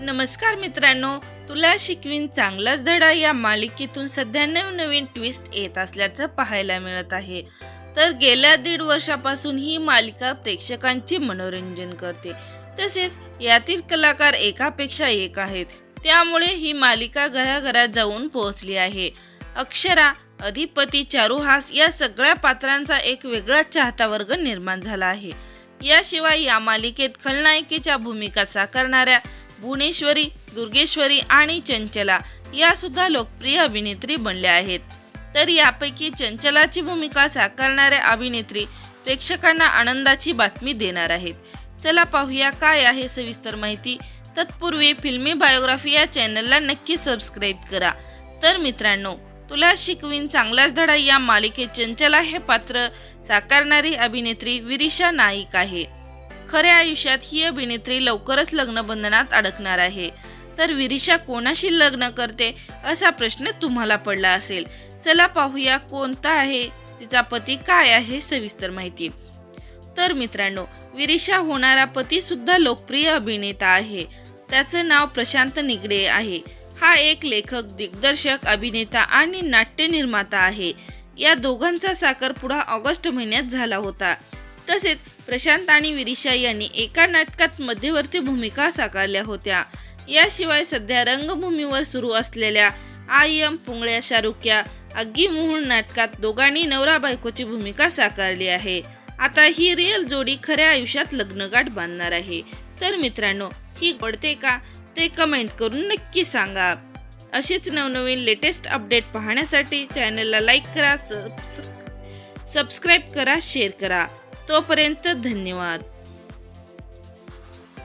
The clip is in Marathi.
नमस्कार मित्रांनो तुला शिकवीन चांगलाच धडा या मालिकेतून सध्या नवनवीन ट्विस्ट येत असल्याचं पाहायला मिळत आहे. तर गेल्या दीड वर्षापासून ही मालिका प्रेक्षकांचे मनोरंजन करते. तसेच यातील कलाकार एकापेक्षा एक आहेत. त्यामुळे ही मालिका घराघरात जाऊन पोहोचली आहे. अक्षरा अधिपती चारुहास या सगळ्या पात्रांचा एक वेगळा चाहता वर्ग निर्माण झाला आहे. याशिवाय या मालिकेत खलनायिकेच्या भूमिका साकारणाऱ्या भुवनेश्वरी दुर्गेश्वरी आणि चंचला या सुद्धा लोकप्रिय अभिनेत्री बनल्या आहेत. तर यापैकी चंचलाची भूमिका साकारणाऱ्या अभिनेत्री प्रेक्षकांना आनंदाची बातमी देणार आहेत. चला पाहूया काय आहे सविस्तर माहिती. तत्पूर्वी फिल्मी बायोग्राफी या चॅनलला नक्की सबस्क्राईब करा. तर मित्रांनो तुला शिकवीन चांगलाच धडा या मालिकेत चंचला हे पात्र साकारणारी अभिनेत्री विरिशा नाईक आहे. खऱ्या आयुष्यात ही अभिनेत्री लवकरच लग्नबंधनात अडकणार आहे. तर विरिशा कोणाशी लग्न करते असा प्रश्न तुम्हाला पडला असेल. चला पाहूया कोणता आहे तिचा पती काय आहे सविस्तर माहिती. तर मित्रांनो विरिशा होणारा पती सुद्धा लोकप्रिय अभिनेता आहे. त्याचं नाव प्रशांत निगडे आहे. हा एक लेखक दिग्दर्शक अभिनेता आणि नाट्य निर्माता आहे. या दोघांचा साखरपुडा ऑगस्ट महिन्यात झाला होता. तसेच प्रशांत आणि विरिशा यांनी एका नाटकात मध्यवर्ती भूमिका साकारल्या होत्या. याशिवाय सध्या रंगभूमीवर सुरू असलेल्या आय एम पुंगळ्या शाहरुख्या अग्गी मोहून नाटकात दोघांनी नवरा बायकोची भूमिका साकारली आहे. आता ही रिअल जोडी खऱ्या आयुष्यात लग्नगाठ बांधणार आहे. तर मित्रांनो ही पडते का? ते कमेंट करून नक्की सांगा. अशीच नवनवीन लेटेस्ट अपडेट पाहण्यासाठी चॅनलला लाईक करा सबस्क्राईब करा शेअर करा. तोपर्यंत धन्यवाद.